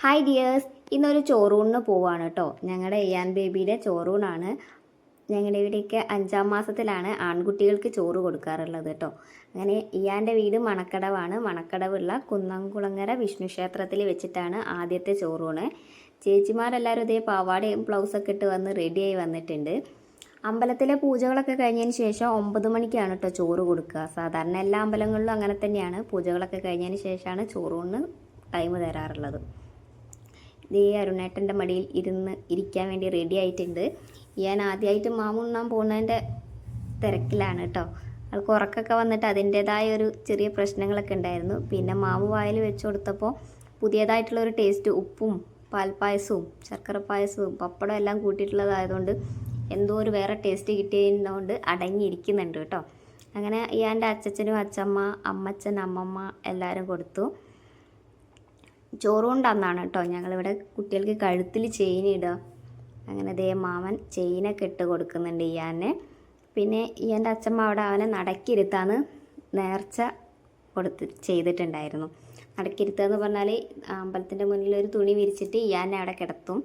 Hi dears ഇന്നൊരു ചോറൂണിന് പോവാണ് കേട്ടോ. ഞങ്ങളുടെ ഇയാൻ ബേബിയുടെ ചോറൂണാണ്. ഞങ്ങളുടെ ഇവിടെയൊക്കെ അഞ്ചാം മാസത്തിലാണ് ആൺകുട്ടികൾക്ക് ചോറ് കൊടുക്കാറുള്ളത് കേട്ടോ. അങ്ങനെ ഇയാന്റെ വീട് മണക്കടവാണ്. മണക്കടവുള്ള കുന്നംകുളങ്ങര വിഷ്ണു ക്ഷേത്രത്തിൽ വെച്ചിട്ടാണ് ആദ്യത്തെ ചോറൂണ്. ചേച്ചിമാരെല്ലാവരും ഇതേ പാവാടയും ബ്ലൗസൊക്കെ ഇട്ട് വന്ന് റെഡിയായി വന്നിട്ടുണ്ട്. അമ്പലത്തിലെ പൂജകളൊക്കെ കഴിഞ്ഞതിന് ശേഷം ഒമ്പത് മണിക്കാണ് കേട്ടോ ചോറ് കൊടുക്കുക. സാധാരണ എല്ലാ അമ്പലങ്ങളിലും അങ്ങനെ തന്നെയാണ്. പൂജകളൊക്കെ കഴിഞ്ഞതിന് ശേഷമാണ് ചോറൂണിന് ടൈം തരാറുള്ളത്. ദേ അരുണേട്ടന്റെ മടിയിൽ ഇരുന്ന് ഇരിക്കാൻ വേണ്ടി റെഡി ആയിട്ടുണ്ട്. ഞാൻ ആദ്യമായിട്ട് മാമുണ്ണാൻ പോകുന്നതിന്റെ തിരക്കിലാണ് കേട്ടോ. ആൾക്ക് ഉറക്കൊക്കെ വന്നിട്ട് അതിന്റേതായ ഒരു ചെറിയ പ്രശ്നങ്ങളൊക്കെ ഉണ്ടായിരുന്നു. പിന്നെ മാമു വായിൽ വെച്ച് കൊടുത്തപ്പോൾ പുതിയതായിട്ടുള്ള ഒരു ടേസ്റ്റ് ഉപ്പും പാൽപ്പായസവും ശർക്കര പായസവും പപ്പടം എല്ലാം കൂട്ടിയിട്ടുള്ളതായതുകൊണ്ട് എന്തോ ഒരു വേറെ ടേസ്റ്റ് കിട്ടിയതുകൊണ്ട് അടങ്ങിയിരിക്കുന്നുണ്ട് കേട്ടോ. അങ്ങനെ ഇയാന്റെ അച്ചച്ചനും അച്ചമ്മ അമ്മച്ചൻ അമ്മമ്മ എല്ലാവരും കൊടുത്തു. ചോറുകൊണ്ടന്നാണ് കേട്ടോ. ഞങ്ങളിവിടെ കുട്ടികൾക്ക് കഴുത്തിൽ ചെയിൻ ഇടുക. അങ്ങനെ ദേ മാമൻ ചെയിനൊക്കെ ഇട്ട് കൊടുക്കുന്നുണ്ട് ഇയാനെ. പിന്നെ ഇയാന്റെ അച്ഛമ്മ അവിടെ അവനെ നടക്കിരുത്താന്ന് നേർച്ച കൊടുത്ത് ചെയ്തിട്ടുണ്ടായിരുന്നു. നടക്കിരുത്തുക എന്ന് പറഞ്ഞാൽ അമ്പലത്തിന്റെ മുന്നിൽ ഒരു തുണി വിരിച്ചിട്ട് ഇയാനെ അവിടെ കിടത്തും.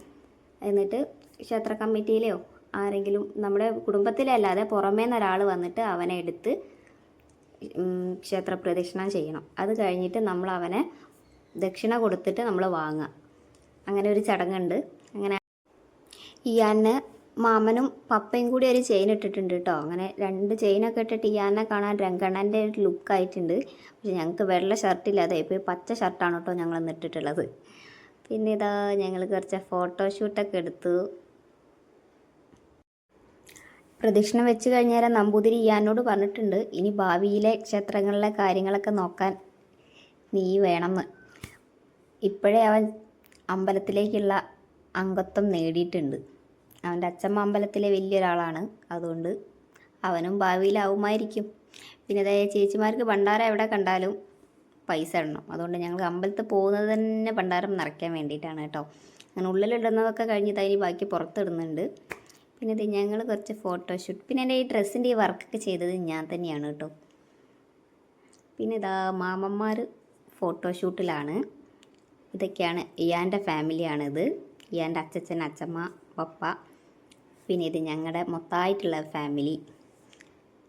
എന്നിട്ട് ക്ഷേത്ര കമ്മിറ്റിയിലെയോ ആരെങ്കിലും നമ്മുടെ കുടുംബത്തിലല്ലാതെ പുറമേ നിന്ന് ഒരാൾ വന്നിട്ട് അവനെ എടുത്ത് ക്ഷേത്ര പ്രദക്ഷിണം ചെയ്യണം. അത് കഴിഞ്ഞിട്ട് നമ്മൾ അവനെ ദക്ഷിണ കൊടുത്തിട്ട് നമ്മൾ വാങ്ങുക അങ്ങനെ ഒരു ചടങ്ങുണ്ട്. അങ്ങനെ ഇയാന് മാമനും പപ്പയും കൂടി ഒരു ചെയിൻ ഇട്ടിട്ടുണ്ട് കേട്ടോ അങ്ങനെ രണ്ട് ചെയിനൊക്കെ ഇട്ടിട്ട് ഇയാനെ കാണാൻ രംഗണ്ണന്റെ ഒരു ലുക്കായിട്ടുണ്ട് പക്ഷെ ഞങ്ങൾക്ക് വെള്ള ഷർട്ടില്ലാതെ ഇപ്പോൾ പച്ച ഷർട്ടാണ് കേട്ടോ ഞങ്ങൾ ഇട്ടിട്ടുള്ളത്. പിന്നെ ഇതാ ഞങ്ങൾ കുറച്ച് ഫോട്ടോഷൂട്ടൊക്കെ എടുത്തു. പ്രദക്ഷിണം വെച്ച് കഴിഞ്ഞാൽ നമ്പൂതിരി ഇയാനോട് പറഞ്ഞിട്ടുണ്ട്. ഇനി ഭാവിയിലെ ക്ഷേത്രങ്ങളിലെ കാര്യങ്ങളൊക്കെ നോക്കാൻ നീ വേണമെന്ന് ഇപ്പോഴേ അവൻ അമ്പലത്തിലേക്കുള്ള അംഗത്വം നേടിയിട്ടുണ്ട്. അവന്റെ അച്ഛമ്മ അമ്പലത്തിലെ വലിയൊരാളാണ്. അതുകൊണ്ട് അവനും ഭാവിയിലാവുമായിരിക്കും പിന്നെ അതായത് ചേച്ചിമാർക്ക് ഭണ്ഡാരം എവിടെ കണ്ടാലും പൈസ ഇടണം. അതുകൊണ്ട് ഞങ്ങൾ അമ്പലത്തിൽ പോകുന്നത് തന്നെ ഭണ്ഡാരം നിറയ്ക്കാൻ വേണ്ടിയിട്ടാണ് കേട്ടോ. അങ്ങനെ ഉള്ളിലിടുന്നതൊക്കെ കഴിഞ്ഞിട്ട് അതിന് ബാക്കി പുറത്തിടുന്നുണ്ട്. പിന്നെ ഇത് ഞങ്ങൾ കുറച്ച് ഫോട്ടോഷൂട്ട്. പിന്നെ എന്റെ ഈ ഡ്രസ്സിന്റെ ഈ വർക്കൊക്കെ ചെയ്തത് ഞാൻ തന്നെയാണ് കേട്ടോ. പിന്നെ ഇതാ മാമന്മാർ ഫോട്ടോഷൂട്ടിലാണ്. ഇതൊക്കെയാണ്. ഇയാന്റെ ഫാമിലിയാണിത്. ഇയാന്റെ അച്ഛൻ അച്ഛമ്മ പപ്പ. പിന്നെ ഇത് ഞങ്ങളുടെ മൊത്തമായിട്ടുള്ള ഫാമിലി.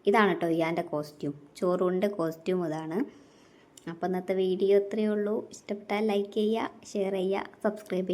ഇതാണ് കേട്ടോ ഇയാന്റെ കോസ്റ്റ്യൂം. ചോറൂണിന്റെ കോസ്റ്റ്യൂം ഇതാണ്. അപ്പോൾ ഇന്നത്തെ വീഡിയോ ഇത്രയേ ഉള്ളൂ. ഇഷ്ടപ്പെട്ടാൽ ലൈക്ക് ചെയ്യുക ഷെയർ ചെയ്യുക സബ്സ്ക്രൈബ് ചെയ്യുക